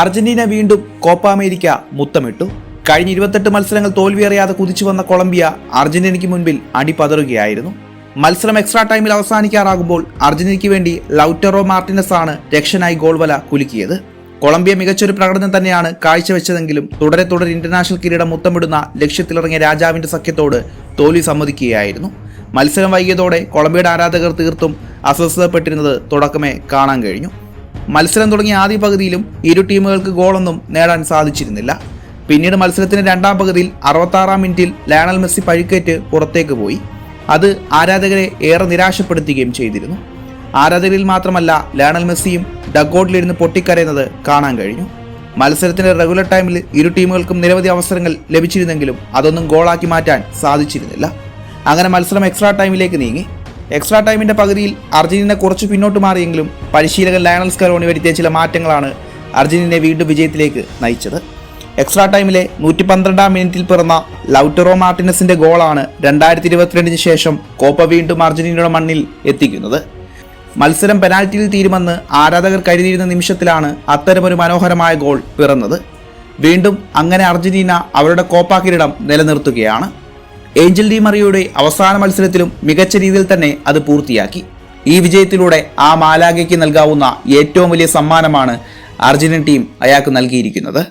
Argentina വീണ്ടും Copa America മുത്തമിട്ടു. കഴിഞ്ഞ ഇരുപത്തെട്ട് മത്സരങ്ങൾ തോൽവിയറിയാതെ കുതിച്ചു വന്ന കൊളംബിയ അർജന്റീനയ്ക്ക് മുൻപിൽ അടിപതറുകയായിരുന്നു. മത്സരം എക്സ്ട്രാ ടൈമിൽ അവസാനിക്കാറാകുമ്പോൾ അർജന്റീനയ്ക്ക് വേണ്ടി ലൗറ്ററോ മാർട്ടിനസ് ആണ് രക്ഷനായി ഗോൾ വല കുലുക്കിയത്. കൊളംബിയ മികച്ചൊരു പ്രകടനം തന്നെയാണ് കാഴ്ചവെച്ചതെങ്കിലും തുടരെ തുടരെ ഇന്റർനാഷണൽ കിരീടം മുത്തമിടുന്ന ലക്ഷ്യത്തിലിറങ്ങിയ രാജാവിന്റെ സഖ്യത്തോട് തോൽവി സമ്മതിക്കുകയായിരുന്നു. മത്സരം വൈകിയതോടെ കൊളംബിയയുടെ ആരാധകർ തീർത്തും അസ്വസ്ഥതപ്പെട്ടിരുന്നത് തുടക്കമേ കാണാൻ കഴിഞ്ഞു. മത്സരം തുടങ്ങിയ ആദ്യ പകുതിയിലും ഇരു ടീമുകൾക്ക് ഗോളൊന്നും നേടാൻ സാധിച്ചിരുന്നില്ല. പിന്നീട് മത്സരത്തിന്റെ രണ്ടാം പകുതിയിൽ അറുപത്താറാം മിനിറ്റിൽ ലയണൽ മെസ്സി പഴുക്കേറ്റ് പുറത്തേക്ക് പോയി. അത് ആരാധകരെ ഏറെ നിരാശപ്പെടുത്തുകയും ചെയ്തിരുന്നു. ആരാധകരിൽ മാത്രമല്ല ലയണൽ മെസ്സിയും ഡഗോട്ടിലിരുന്ന് പൊട്ടിക്കരയുന്നത് കാണാൻ കഴിഞ്ഞു. മത്സരത്തിന്റെ റെഗുലർ ടൈമിൽ ഇരു ടീമുകൾക്കും നിരവധി അവസരങ്ങൾ ലഭിച്ചിരുന്നെങ്കിലും അതൊന്നും ഗോളാക്കി മാറ്റാൻ സാധിച്ചിരുന്നില്ല. അങ്ങനെ മത്സരം എക്സ്ട്രാ ടൈമിലേക്ക് നീങ്ങി. എക്സ്ട്രാ ടൈമിന്റെ പകുതിയിൽ അർജന്റീന കുറച്ച് പിന്നോട്ട് മാറിയെങ്കിലും പരിശീലകൻ ലയണൽ സ്കലോണി വരുത്തിയ ചില മാറ്റങ്ങളാണ് അർജന്റീനയെ വീണ്ടും വിജയത്തിലേക്ക് നയിച്ചത്. എക്സ്ട്രാ ടൈമിലെ നൂറ്റി പന്ത്രണ്ടാം മിനിറ്റിൽ പിറന്ന ലൗട്ടറോ മാർട്ടിനസിന്റെ ഗോളാണ് രണ്ടായിരത്തി ഇരുപത്തിരണ്ടിന് ശേഷം കോപ്പ വീണ്ടും അർജന്റീനയുടെ മണ്ണിൽ എത്തിക്കുന്നത്. മത്സരം പെനാൽറ്റിയിൽ തീരുമെന്ന് ആരാധകർ കരുതിയിരുന്ന നിമിഷത്തിലാണ് അത്തരമൊരു മനോഹരമായ ഗോൾ പിറന്നത്. വീണ്ടും അങ്ങനെ അർജന്റീന അവരുടെ കോപ്പ കിരീടം നിലനിർത്തുകയാണ്. ഏഞ്ചൽ ഡി മറിയുടെ അവസാന മത്സരത്തിലും മികച്ച രീതിയിൽ തന്നെ അത് പൂർത്തിയാക്കി. ഈ വിജയത്തിലൂടെ ആ മാലാഗയ്ക്ക് നൽകാവുന്ന ഏറ്റവും വലിയ സമ്മാനമാണ് അർജന്റീൻ ടീം അയാൾക്ക് നൽകിയിരിക്കുന്നത്.